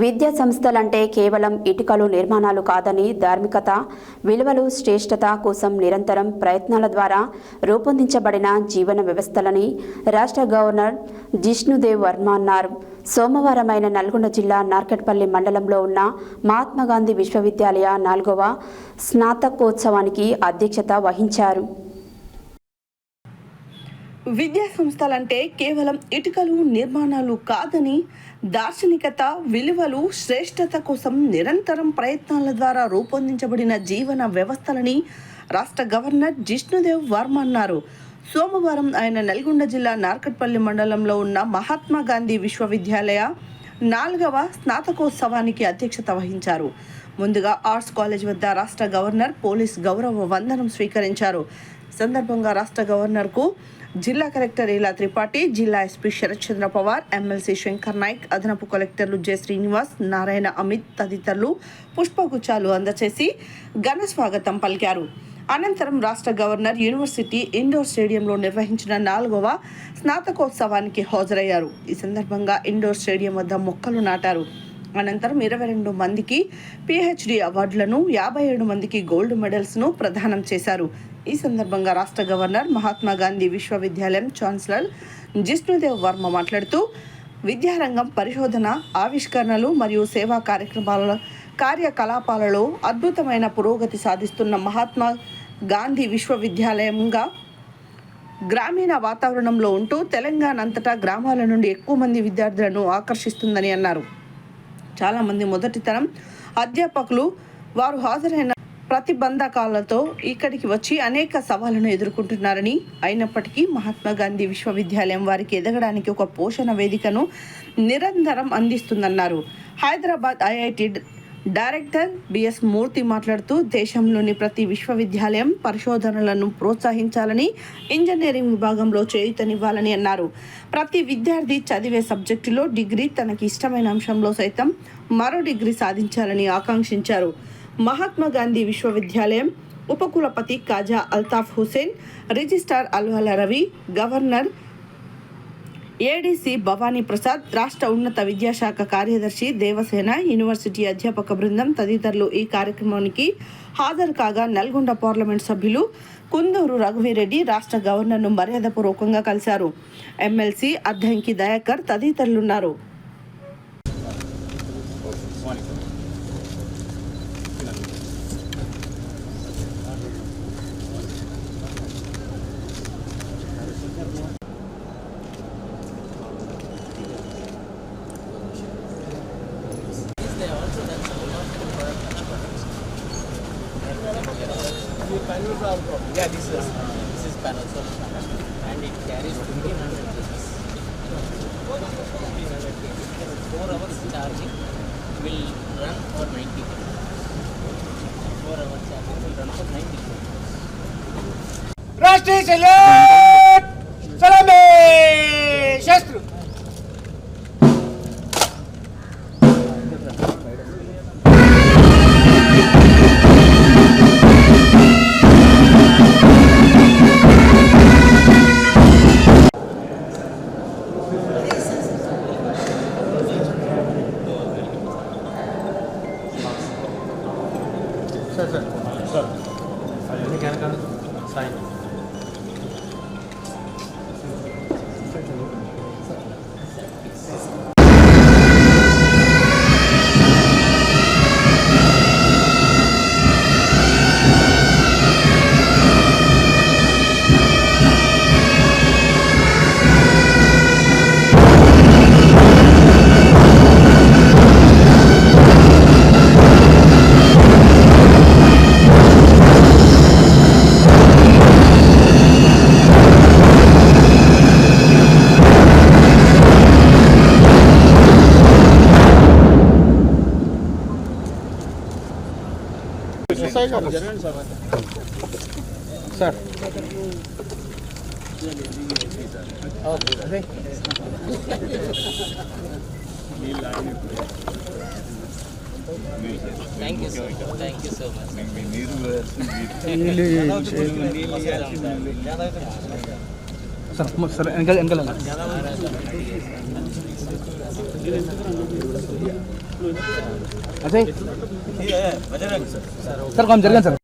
విద్యా సంస్థలంటే కేవలం ఇటుకలు నిర్మాణాలు కాదని ధార్మికత విలువలు శ్రేష్టత కోసం నిరంతరం ప్రయత్నాల ద్వారా రూపొందించబడిన జీవన వ్యవస్థలని రాష్ట్ర గవర్నర్ జిష్ణుదేవ్ వర్మ అన్నారు. సోమవారమైన నల్గొండ జిల్లా నార్కట్పల్లి మండలంలో ఉన్న మహాత్మాగాంధీ విశ్వవిద్యాలయ నాలుగవ స్నాతకోత్సవానికి అధ్యక్షత వహించారు. విద్యా సంస్థలంటే కేవలం ఇటుకలు నిర్మాణాలు కాదని దార్శనికత విలువలు శ్రేష్టత కోసం నిరంతరం ప్రయత్నాల ద్వారా రూపొందించబడిన జీవన వ్యవస్థలని రాష్ట్ర గవర్నర్ జిష్ణుదేవ్ వర్మ అన్నారు. సోమవారం ఆయన నల్గొండ జిల్లా నార్కట్పల్లి మండలంలో ఉన్న మహాత్మా గాంధీ విశ్వవిద్యాలయ నాలుగవ స్నాతకోత్సవానికి అధ్యక్షత వహించారు. ముందుగా ఆర్ట్స్ కాలేజ్ వద్ద రాష్ట్ర గవర్నర్ పోలీస్ గౌరవ వందనం స్వీకరించారు. సందర్భంగా రాష్ట్ర గవర్నర్కు జిల్లా కలెక్టర్ ఇలా త్రిపాఠి జిల్లా ఎస్పీ శరత్ చంద్ర పవార్ ఎమ్మెల్సీ శంకర్ నాయక్ అదనపు కలెక్టర్లు జె శ్రీనివాస్ నారాయణ అమిత్ తదితరులు పుష్పగుచ్చాలు అందచేసి ఘన స్వాగతం పలికారు. అనంతరం రాష్ట్ర గవర్నర్ యూనివర్సిటీ ఇండోర్ స్టేడియంలో నిర్వహించిన నాలుగవ స్నాతకోత్సవానికి హాజరయ్యారు. ఈ సందర్భంగా ఇండోర్ స్టేడియం వద్ద మొక్కలు నాటారు. అనంతరం ఇరవై రెండు మందికి పిహెచ్డి అవార్డులను యాభై ఏడు మందికి గోల్డ్ మెడల్స్ను ప్రదానం చేశారు. ఈ సందర్భంగా రాష్ట్ర గవర్నర్ మహాత్మా గాంధీ విశ్వవిద్యాలయం ఛాన్సలర్ జిష్ణుదేవ్ వర్మ మాట్లాడుతూ విద్యారంగం పరిశోధన ఆవిష్కరణలు మరియు సేవా కార్యక్రమాల కార్యకలాపాలలో అద్భుతమైన పురోగతి సాధిస్తున్న మహాత్మా గాంధీ విశ్వవిద్యాలయంగా గ్రామీణ వాతావరణంలో ఉంటూ తెలంగాణ అంతటా గ్రామాల నుండి ఎక్కువ మంది విద్యార్థులను ఆకర్షిస్తుందని అన్నారు. చాలామంది మొదటి తరం అధ్యాపకులు వారు హాజరైన ప్రతిబంధకాలతో ఇక్కడికి వచ్చి అనేక సవాళ్ళను ఎదుర్కొంటున్నారని అయినప్పటికీ మహాత్మా గాంధీ విశ్వవిద్యాలయం వారికి ఎదగడానికి ఒక పోషణ వేదికను నిరంతరం అందిస్తుందన్నారు. Hyderabad IIT director BS Murthy మాట్లాడుతూ దేశంలోని ప్రతి విశ్వవిద్యాలయం పరిశోధనలను ప్రోత్సహించాలని ఇంజనీరింగ్ విభాగంలో చేయుతనివ్వాలని అన్నారు. ప్రతి విద్యార్థి చదివే సబ్జెక్టులో డిగ్రీ తనకి ఇష్టమైన అంశంలో సైతం మరో డిగ్రీ సాధించాలని ఆకాంక్షించారు. మహాత్మా గాంధీ విశ్వవిద్యాలయం ఉపకులపతి Kaja Altaf Hussain registrar Alwala Ravi governor ADC Bhavani Prasad రాష్ట్ర ఉన్నత విద్యాశాఖ కార్యదర్శి దేవసేన యూనివర్సిటీ అధ్యాపక బృందం తదితరులు ఈ కార్యక్రమానికి హాజరు కాగా నల్గొండ పార్లమెంట్ సభ్యులు కుందూరు రఘువీరెడ్డి రాష్ట్ర గవర్నర్ను మర్యాదపూర్వకంగా కలిశారు. ఎమ్మెల్సీ అద్దంకి దయాకర్ తదితరులున్నారు. Yeah, this is this is panel solar panel, and it carries 1500 kgs. 1500 kgs. Four hours charging will run for 90 km. Four hours charging will run for 90 km. राष्ट्रीय salute sir Thank Thank you, sir. Thank you so much. Sir, sir, angle, angle. Sir కొంచెం జరగండి sir.